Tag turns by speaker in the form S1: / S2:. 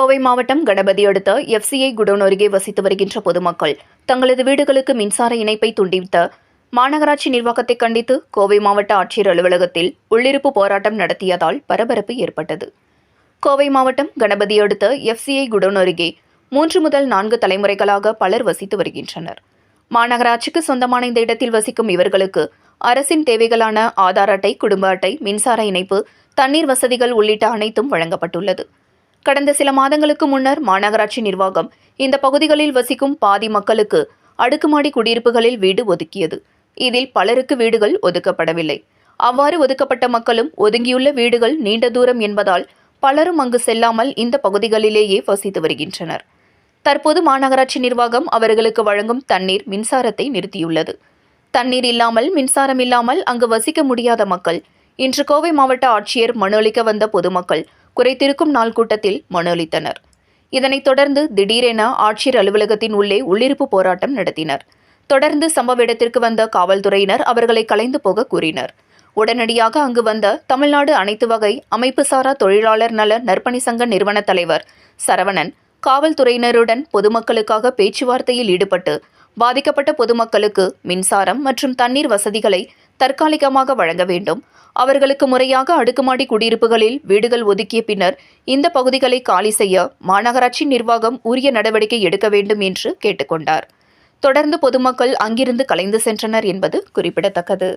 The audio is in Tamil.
S1: கோவை மாவட்டம் கணபதி அடுத்த எஃப்சிஐ குடோன் அருகே வசித்து வருகின்ற பொதுமக்கள் தங்களது வீடுகளுக்கு மின்சார இணைப்பை துண்டித்த மாநகராட்சி நிர்வாகத்தை கண்டித்து கோவை மாவட்ட ஆட்சியர் அலுவலகத்தில் உள்ளிருப்பு போராட்டம் நடத்தியதால் பரபரப்பு ஏற்பட்டது. கோவை மாவட்டம் கணபதி அடுத்த எஃப்சிஐ குடோன் அருகே மூன்று முதல் நான்கு தலைமுறைகளாக பலர் வசித்து வருகின்றனர். மாநகராட்சிக்கு சொந்தமான இந்த இடத்தில் வசிக்கும் இவர்களுக்கு அரசின் தேவைகளான ஆதார் அட்டை குடும்ப அட்டை மின்சார இணைப்பு தண்ணீர் வசதிகள் உள்ளிட்ட அனைத்தும் வழங்கப்பட்டுள்ளது. கடந்த சில மாதங்களுக்கு முன்னர் மாநகராட்சி நிர்வாகம் இந்த பகுதிகளில் வசிக்கும் பாதி மக்களுக்கு அடுக்குமாடி குடியிருப்புகளில் வீடு ஒதுக்கியது. இதில் பலருக்கு வீடுகள் ஒதுக்கப்படவில்லை. அவ்வாறு ஒதுக்கப்பட்ட மக்களும் ஒதுங்கியுள்ள வீடுகள் நீண்ட தூரம் என்பதால் பலரும் அங்கு செல்லாமல் இந்த பகுதிகளிலேயே வசித்து வருகின்றனர். தற்போது மாநகராட்சி நிர்வாகம் அவர்களுக்கு வழங்கும் தண்ணீர் மின்சாரத்தை நிறுத்தியுள்ளது. தண்ணீர் இல்லாமல் மின்சாரம் இல்லாமல் அங்கு வசிக்க முடியாத மக்கள் இன்று கோவை மாவட்ட ஆட்சியர் மனு அளிக்க வந்த பொதுமக்கள் குறைத்திருக்கும் நாள் கூட்டத்தில் மனு அளித்தனர். இதனைத் தொடர்ந்து திடீரென ஆட்சியர் அலுவலகத்தின் உள்ளே உள்ளிருப்பு போராட்டம் நடத்தினர். தொடர்ந்து சம்பவ இடத்திற்கு வந்த காவல்துறையினர் அவர்களை கலைந்து போக கூறினர். உடனடியாக அங்கு வந்த தமிழ்நாடு அனைத்து வகை அமைப்புசாரா தொழிலாளர் நல நற்பணி சங்க நிறுவன தலைவர் சரவணன் காவல்துறையினருடன் பொதுமக்களுக்காக பேச்சுவார்த்தையில் ஈடுபட்டு பாதிக்கப்பட்ட பொதுமக்களுக்கு மின்சாரம் மற்றும் தண்ணீர் வசதிகளை தற்காலிகமாக வழங்க வேண்டும். அவர்களுக்கு முறையாக அடுக்குமாடி குடியிருப்புகளில் வீடுகள் ஒதுக்கிய பின்னர் இந்த பகுதிகளை காலி செய்ய மாநகராட்சி நிர்வாகம் உரிய நடவடிக்கை எடுக்க வேண்டும் என்று கேட்டுக்கொண்டார். தொடர்ந்து பொதுமக்கள் அங்கிருந்து கலைந்து சென்றனர் என்பது குறிப்பிடத்தக்கது.